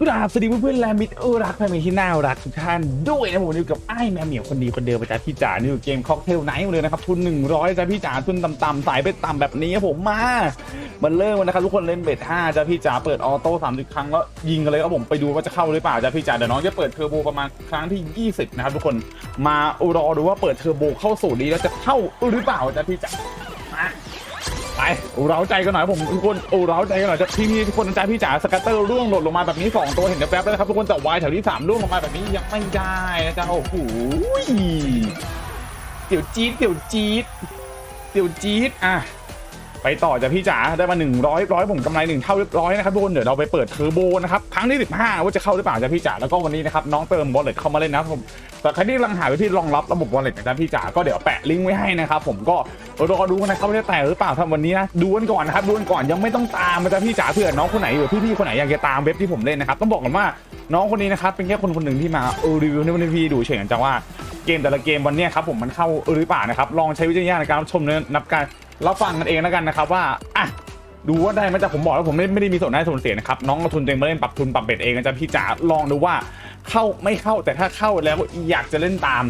กราบสวัสดีเพื่อนๆแลมิดเออรักแฟนเพลงที่น่ารักทุกท่านด้วยนะผมอยู่กับไอ้แมวเหมียวคนดีคนเดิมประจาพี่จ๋านี่อยู่เกมค็อกเทลไนท์เลยนะครับทุน100จ้าพี่จ๋าทุนต่ำๆสายไปต่ำแบบนี้ผมมามันเริ่มแล้วนะครับทุกคนเล่นเบท5จ้าพี่จ๋าเปิดออโต้30ครั้งแล้วยิงกันเลยครับผมไปดูว่าจะเข้าหรือเปล่าจ้าพี่จ๋าเดี๋ยวน้องจะเปิดเทอร์โบประมาณครั้งที่20นะครับทุกคนมารอดูว่าเปิดเทอร์โบเข้าสู่ดีแล้วจะเข้าหรือเปล่าจ้าพี่จ๋า ไปเร้าใจกันหน่อยผมทุกคนโอ้เร้าใจกันหน่อยจะพี่พี่ทุกคนใจพี่จ๋าสกัตเตอร์ร่วงหล่นลงมาแบบนี้2ตัวเห็นแป๊บๆแล้วนะครับทุกคนแต่วายแถวที่3ร่วงลงมาแบบนี้ยังไม่ได้นะจ๊ะโอ้โหเดี๋ยวจี๊ดเดี๋ยวจี๊ดเดี๋ยวจี๊ดอะ ไปต่อจ้ะพี่จ๋าได้มา100ร้อยผมกำไรหนึ่งเท่าเรียบร้อยนะครับทุกคนเดี๋ยวเราไปเปิดเทอร์โบนะครับครั้งที่ 15 ว่าจะเข้าหรือเปล่าจ้ะพี่จ๋าแล้วก็วันนี้นะครับน้องเติมบอลเลตเข้ามาเล่นนะครับผมแต่ใครที่กำลังหาวิธีรองรับระบบ wallet นะจ๊ะพี่จ๋าก็เดี๋ยวแปะลิงก์ไว้ให้นะครับผมก็รอดูนะครับว่าจะแตกหรือเปล่าทำวันนี้นะดูกันก่อนนะครับดูกันก่อนยังไม่ต้องตามนะจ๊ะพี่จ๋าเผื่อน้องคนไหนหรือพี่ๆคนไหนอยากจะตามเว็บที่ผมเล่นนะครับต้องบอกก่อนว่าน้องคนนี้นะครับเป็นแค่คนคนหนึ่งที่มาเออรีวิวในวันนี้พี่ดูเฉยๆจังว่าเกมแต่ละเกมวันนี้ครับผมมันเข้าหรือเปล่านะครับลองใช้วิจารณญาณในการรับชมนับการ เรับฟังกันเองแล้วกันนะครับว่าอะดูว่าได้ไหมแต่ผมบอกแล้วผมไม่ไม่ได้มีส่วนได้ส่วนเสียนะครับน้องเอาทุนตัวเองมาเล่นปรับทุนปรับเบ็ดเองนะจ๊ะพี่จ๋าลองดูว่าเข้าไม่เข้าแต่ถ้าเข้าแล้วอยากจะเล่นตาม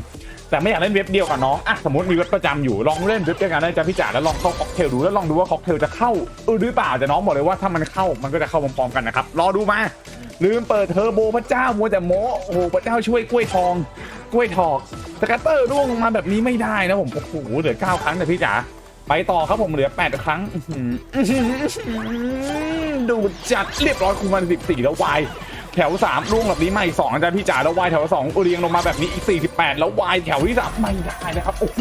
แต่ไม่อยากเล่นเว็บเดียวกับน้องอะสมมติมีเว็บประจำอยู่ลองเล่นเว็บเดียวกันได้จ้ะพี่จ๋าแล้วลองเข้าค็อกเทลดูแล้วลองดูว่าค็อกเทลจะเข้าเออหรือเปล่าแต่น้องบอกเลยว่าถ้ามันเข้ามันก็จะเข้าพร้อมๆกันนะครับรอดูมาลืมเปิดเทอร์โบพระเจ้ามัวแต่โมโอ้โหพระเจ้าช่วยกล้วยทองกล้วยทอกสกัตเตอร์ร่วงลงมาแบบนี้ไม่ได้นะผมโอ้โหเหลือเก้าครั้งแต่พี่จ๋า ไปต่อครับผมเหลือ 8 ครั้งดูจัดเรียบร้อยคูณมา14 แล้ววายแถว 3ล่วงแบบนี้มาอีก2อาจารย์พี่จ๋าแล้ววายแถว 2 เรียงลงมาแบบนี้อีก 48 แล้ววายแถวที่3ไม่ได้นะครับ โอ้โห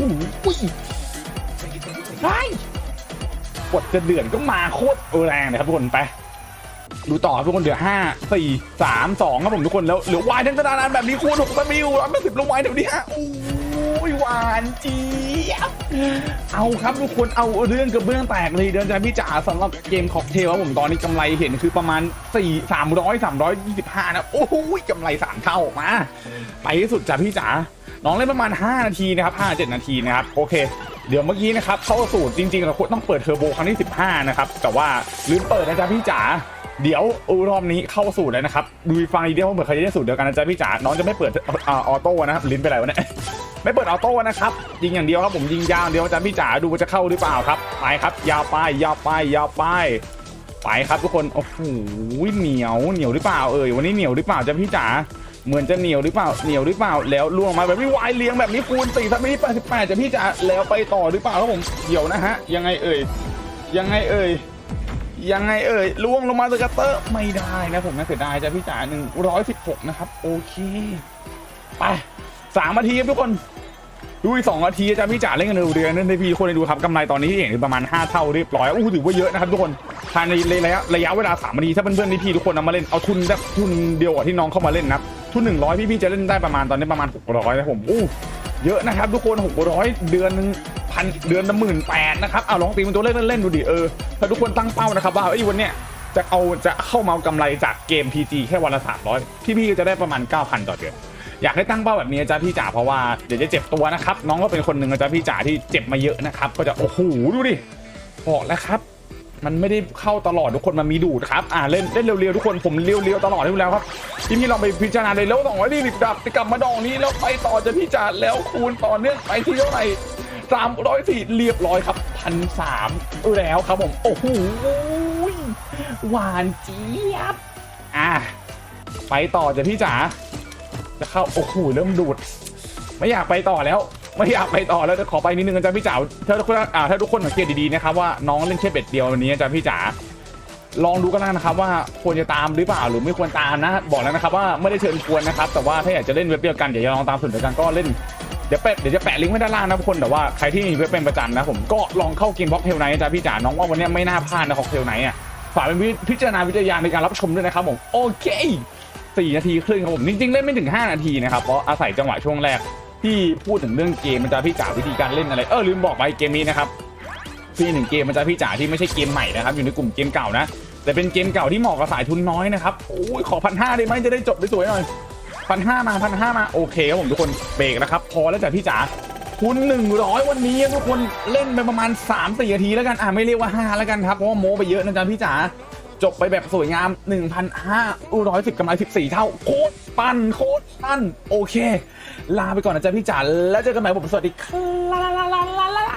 ได้กดจะเดือนก็มาโคตรแรงเลยครับทุกคนไปดูต่อครับทุกคนเหลือ5 4 3 2ครับผมทุกคนแล้วเหลือวายทั้งกระดานแบบนี้คูณ6สมิลร้อยแปดสิบลงวายเดี๋ยวนี้ฮะโอ้ หวานเจี๊ยบเอาครับทุกคนเอาเรื่องกับเบื้องแตกเลยเดินใจพี่จ๋าสำหรับเกมค็อกเทลครับผมตอนนี้กำไรเห็นคือประมาณ 4 300 325 นะ โอ้โหกำไร 3 เท่ามา ไปที่สุดจ้ะพี่จ๋าน้องเล่นประมาณ 5 นาทีนะครับ5 7 นาทีนะครับ โอเค เดี๋ยวเมื่อกี้นะครับเข้าสูตรจริงๆเราควรต้องเปิดเทอร์โบครั้งที่ 15 นะครับ แต่ว่าลืมเปิดนะจ๊ะพี่จ๋าเดี๋ยวรอบนี้เข้าสูตรแล้วนะครับ ดูฟังดีเดียวว่าเหมือนใครจะได้สูตรเดียวกันนะจ๊ะพี่จ๋าน้องจะไม่เปิดอออโต้นะครับลิ้นไปไหนวะเนี่ย ไม่เปิดออโต้นะครับ ยิงอย่างเดียวครับผมยิงยาวเดียวอาจารย์พี่จ๋าดูว่าจะเข้าหรือเปล่าครับไปครับ ยาวไปยาวไปยาวไปไปครับทุกคนโอ้โหเหนียวเหนียวหรือเปล่าเอ่ยวันนี้เหนียวหรือเปล่าจาพี่จ๋าเหมือนจะเหนียวหรือเปล่าเหนียวหรือเปล่าแล้วล่วงมาแบบนี้วายเลี้ยงแบบนี้คูณสี่ทับนี้แปดสิบแปดจะพี่จ๋าแล้วไปต่อหรือเปล่าครับผมเดี๋ยวนะฮะยังไงเอ่ยยังไงเอ่ยยังไงเอ่ยล่วงลงมาสกัตเตอร์ไม่ได้นะผมน่าเสียดายจ้ะพี่จ๋าหนึ่งร้อยสิบหกนะครับโอเคไปสามนาทีครับทุกคน ดูอีกสองนาทีอาจารย์พี่จ๋าเล่นกันเร็วเดือนนั่นในพี่คนในดูครับกำไรตอนนี้ที่เห็นคือประมาณ 5 เท่าเรียบร้อยอู้ถือว่าเยอะนะครับทุกคนภายในระยะระยะเวลาสามนาทีถ้าเพื่อนๆที่พี่ทุกคนนำมาเล่นเอาทุนแบบทุนเดียวกับที่น้องเข้ามาเล่นนะครับทุนหนึ่งร้อยพี่พี่จะเล่นได้ประมาณตอนนี้ประมาณหกร้อยนะผมอู้เยอะนะครับทุกคนหกร้อยเดือนนึงพันเดือนละหมื่นแปดนะครับเอาลองตีเป็นตัวเลขเล่นๆดูดิเออถ้าทุกคนตั้งเป้านะครับว่าไอ้วันเนี้ยจะเอาจะเข้ามากำไรจากเกม PG แค่วันละ300พี่พี่ๆก็จะได้ประมาณ9,000ต่อเดือน อยากให้ตั้งเป้าแบบนี้จ้าพี่จ๋าเพราะว่าเดี๋ยวจะเจ็บตัวนะครับ น้องก็เป็นคนหนึ่งจ้าพี่จ๋าที่เจ็บมาเยอะนะครับ ก็จะโอ้โหดูดิบอกแล้วครับ มันไม่ได้เข้าตลอดทุกคนมันมีดูดครับอ่าเล่นเล่นเร็วๆทุกคนผมเร็วๆตลอดอยู่แล้วครับพี่พี่ลองไปพิจารณาเลยแล้วสองร้อยดิบดับกลับมาดองนี้แล้วไปต่อจะพี่จ๋าแล้วคูณต่อเนื่องไปที่เท่าไหร่สามร้อยสี่เรียบร้อยครับพันสามแล้วครับผมโอ้โหหวานเจี๊ยบอะไปต่อจะพี่จ๋า จะเข้าโอ้โหเริ่มดูด ไม่อยากไปต่อแล้ว ไม่อยากไปต่อแล้วจะขอไปนิดนึงอาจารย์พี่จ๋าถ้าทุกคนอ่าถ้าทุกคนสังเกตดีๆนะครับว่าน้องเล่นแค่เบ็ดเดียววันนี้อาจารย์พี่จ๋าลองดูกันนะครับว่าควรจะตามหรือเปล่าหรือไม่ควรตามนะ บอกแล้วนะครับว่าไม่ได้เชิญควรนะครับแต่ว่าถ้าอยากจะเล่นเว็บเดียวกันอยากจะลองตามส่วนเดียวกันก็เล่นเดี๋ยวแปะเดี๋ยวจะแปะลิงก์ไว้ด้านล่างนะทุกคนแต่ว่าใครที่มีเว็บเป็นประจำนะผมก็ลองเข้ากินบล็อกเทลไนท์อาจารย์พี่จ๋าน้องว่าวันนี้ไม่น่าพลาดนะของเทลไนท์อะฝากเป็นวิพิจารณาวิจารณในการรับชมด้วยนะครับผมโอเค 4 นาทีครึ่งครับผม จริง ๆ เล่นไม่ถึง 5 นาทีนะครับ เพราะอาศัยจังหวะช่วงแรกที่พูดถึงเรื่องเกมมันจะพี่จ๋าวิธีการเล่นอะไร เออลืมบอกไปเกมนี้นะครับพี่หนึ่งเกมมันจะพี่จ๋าที่ไม่ใช่เกมใหม่นะครับ อยู่ในกลุ่มเกมเก่านะ แต่เป็นเกมเก่าที่เหมาะกับสายทุนน้อยนะครับ โอ้ยขอพันห้าได้ไหมจะได้จบได้สวยหน่อยพันห้ามาพันห้ามาโอเคครับผมทุกคนเบรกแล้วครับ พอแล้วจ้ะพี่จ๋าทุนหนึ่งร้อยวันนี้ทุกคนเล่นไปประมาณ3ามสี่นาทีแล้วกันอะไม่เรียกว่าห้าแล้วกันครับเพราะว่าโม้ไปเยอะนะจ๊ะพี่จ๋า จบไปแบบสวยงาม 1,510กำไร 14 เท่า โคตรปันโคตรปันโอเค ลาไปก่อนนะจ๊ะพี่จ๋าแล้วเจอกันใหม่ผมสวัสดีครับ